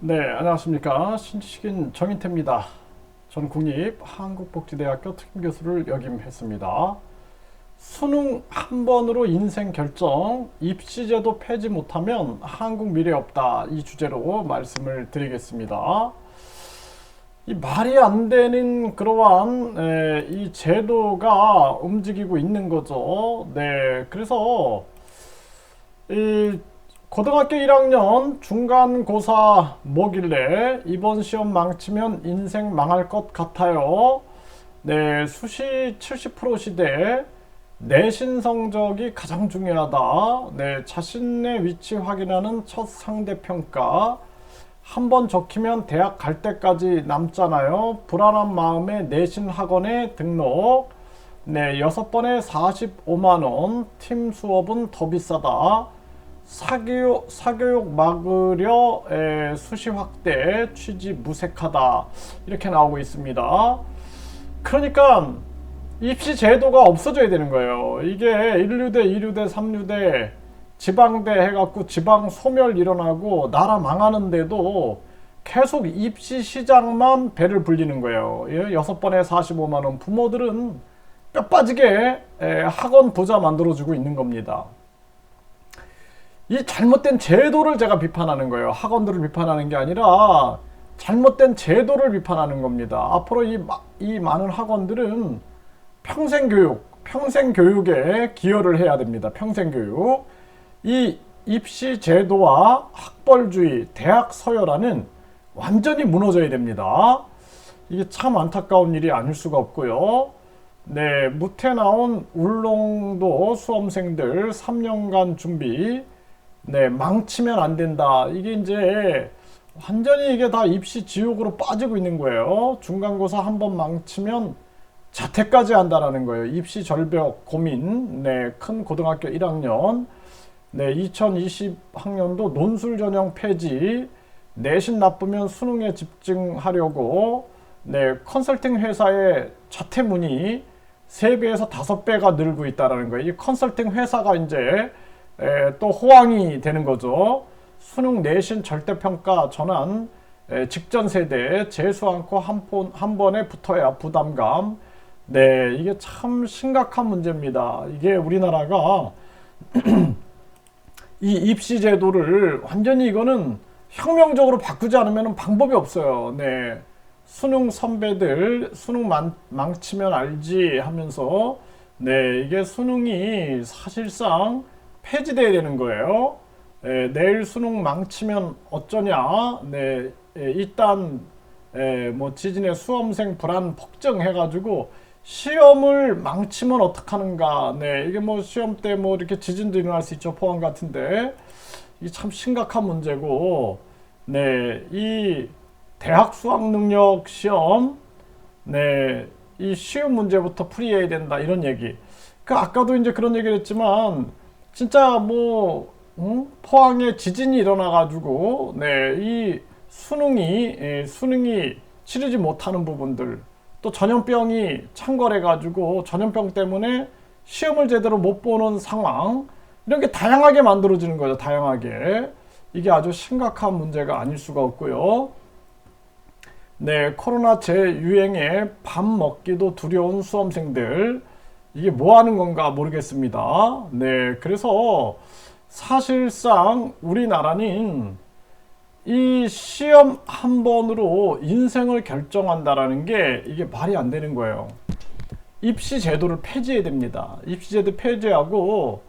네, 안녕하십니까. 신지식인 정인태입니다. 전 국립 한국복지대학교 특임교수를 역임했습니다. 수능 한 번으로 인생 결정, 입시제도 폐지 못하면 한국 미래 없다. 이 주제로 말씀을 드리겠습니다. 이 말이 안 되는 그러한 에, 이 제도가 움직이고 있는 거죠. 네, 그래서 이 고등학교 1학년 중간고사 뭐길래 이번 시험 망치면 인생 망할 것 같아요. 네, 수시 70% 시대 내신 성적이 가장 중요하다. 네, 자신의 위치 확인하는 첫 상대 평가. 한 번 적히면 대학 갈 때까지 남잖아요. 불안한 마음에 내신 학원에 등록. 네, 여섯 번에 45만 원. 팀 수업은 더 비싸다. 사교육, 사교육 막으려 에, 수시 확대 취지 무색하다 이렇게 나오고 있습니다. 그러니까 입시 제도가 없어져야 되는 거예요. 이게 1류대, 2류대, 3류대 지방대 해갖고 지방 소멸 일어나고 나라 망하는데도 계속 입시 시장만 배를 불리는 거예요. 예, 여섯 번에 45만 원 부모들은 뼈 빠지게 에, 학원 부자 만들어주고 있는 겁니다. 이 잘못된 제도를 제가 비판하는 거예요. 학원들을 비판하는 게 아니라 잘못된 제도를 비판하는 겁니다. 앞으로 이, 이 많은 학원들은 평생 교육, 평생 교육에 기여를 해야 됩니다. 평생 교육. 이 입시 제도와 학벌주의, 대학 서열화는 완전히 무너져야 됩니다. 이게 참 안타까운 일이 아닐 수가 없고요. 네, 무태 나온 울릉도 수험생들 3년간 준비, 네, 망치면 안 된다. 이게 이제 완전히 이게 다 입시 지옥으로 빠지고 있는 거예요. 중간고사 한 번 망치면 자퇴까지 한다라는 거예요. 입시 절벽 고민. 네, 큰 고등학교 1학년. 네, 2020학년도 논술 전형 폐지. 내신 나쁘면 수능에 집중하려고 네, 컨설팅 회사의 자퇴 문이 3배에서 5배가 늘고 있다라는 거예요. 이 컨설팅 회사가 이제 에, 또 호황이 되는 거죠. 수능 내신 절대평가 전환 에, 직전 세대 재수 않고 한, 번, 한 번에 붙어야 부담감. 네, 이게 참 심각한 문제입니다. 이게 우리나라가 이 입시 제도를 완전히 이거는 혁명적으로 바꾸지 않으면 방법이 없어요. 네. 수능 선배들 수능 망, 망치면 알지 하면서 네, 이게 수능이 사실상 폐지돼야 되는 거예요. 에, 내일 수능 망치면 어쩌냐? 네, 에, 일단 에, 뭐 지진의 수험생 불안 폭증 해가지고 시험을 망치면 어떡하는가? 네, 이게 뭐 시험 때 뭐 이렇게 지진도 일어날 수 있죠 포항 같은데 이게 참 심각한 문제고, 네, 이 대학 수학 능력 시험, 네, 이 쉬운 문제부터 풀이해야 된다 이런 얘기. 그 아까도 이제 그런 얘기를 했지만 진짜 뭐 응? 포항에 지진이 일어나가지고 네 이 수능이 예, 수능이 치르지 못하는 부분들 또 전염병이 창궐해가지고 전염병 때문에 시험을 제대로 못 보는 상황 이런 게 다양하게 만들어지는 거죠 다양하게 이게 아주 심각한 문제가 아닐 수가 없고요 네 코로나 재유행에 밥 먹기도 두려운 수험생들 이게 뭐 하는 건가 모르겠습니다. 네, 그래서 사실상 우리나라는 이 시험 한 번으로 인생을 결정한다라는 게 이게 말이 안 되는 거예요. 입시 제도를 폐지해야 됩니다. 입시 제도 폐지하고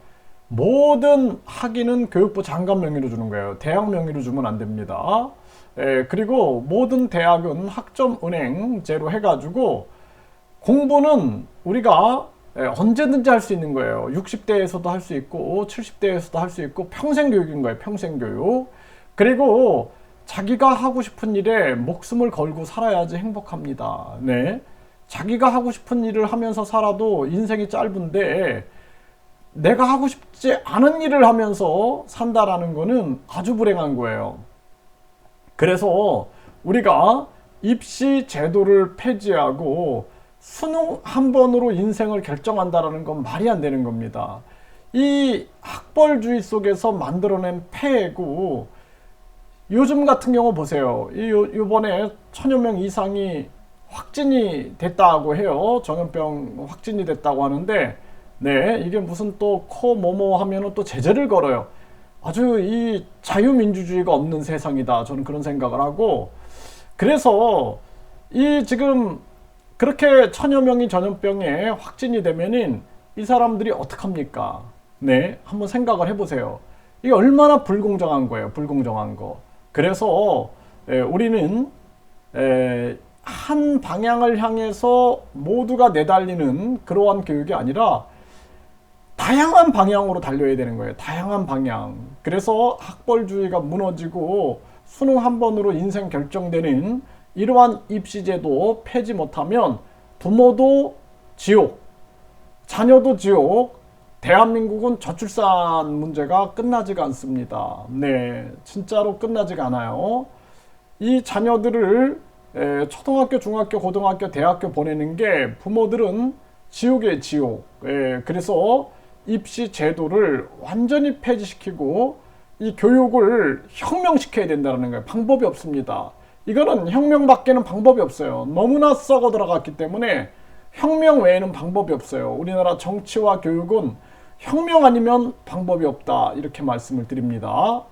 모든 학위는 교육부 장관 명의로 주는 거예요. 대학 명의로 주면 안 됩니다. 예, 그리고 모든 대학은 학점 은행제로 해가지고 공부는 우리가 예, 언제든지 할 수 있는 거예요. 60대에서도 할 수 있고 70대에서도 할 수 있고 평생 교육인 거예요. 평생 교육. 그리고 자기가 하고 싶은 일에 목숨을 걸고 살아야지 행복합니다. 네. 자기가 하고 싶은 일을 하면서 살아도 인생이 짧은데 내가 하고 싶지 않은 일을 하면서 산다라는 거는 아주 불행한 거예요. 그래서 우리가 입시 제도를 폐지하고 수능 한 번으로 인생을 결정한다라는 건 말이 안 되는 겁니다. 이 학벌주의 속에서 만들어낸 폐해고 요즘 같은 경우 보세요. 이 요- 요번에 천여 명 이상이 확진이 됐다고 해요. 전염병 확진이 됐다고 하는데, 네, 이게 무슨 또 코 뭐뭐 하면은 또 제재를 걸어요. 아주 이 자유민주주의가 없는 세상이다. 저는 그런 생각을 하고, 그래서 이 지금 그렇게 천여 명이 전염병에 확진이 되면은 이 사람들이 어떡합니까? 네, 한번 생각을 해보세요. 이게 얼마나 불공정한 거예요, 불공정한 거. 그래서 에, 우리는 에, 한 방향을 향해서 모두가 내달리는 그러한 교육이 아니라 다양한 방향으로 달려야 되는 거예요. 다양한 방향. 그래서 학벌주의가 무너지고 수능 한 번으로 인생 결정되는 이러한 입시제도 폐지 못하면 부모도 지옥, 자녀도 지옥, 대한민국은 저출산 문제가 끝나지가 않습니다. 네, 진짜로 끝나지가 않아요. 이 자녀들을 에, 초등학교, 중학교, 고등학교, 대학교 보내는 게 부모들은 지옥의 지옥. 예, 그래서 입시 제도를 완전히 폐지시키고 이 교육을 혁명시켜야 된다는 거예요. 방법이 없습니다. 이거는 혁명밖에는 방법이 없어요. 너무나 썩어 들어갔기 때문에 혁명 외에는 방법이 없어요. 우리나라 정치와 교육은 혁명 아니면 방법이 없다. 이렇게 말씀을 드립니다.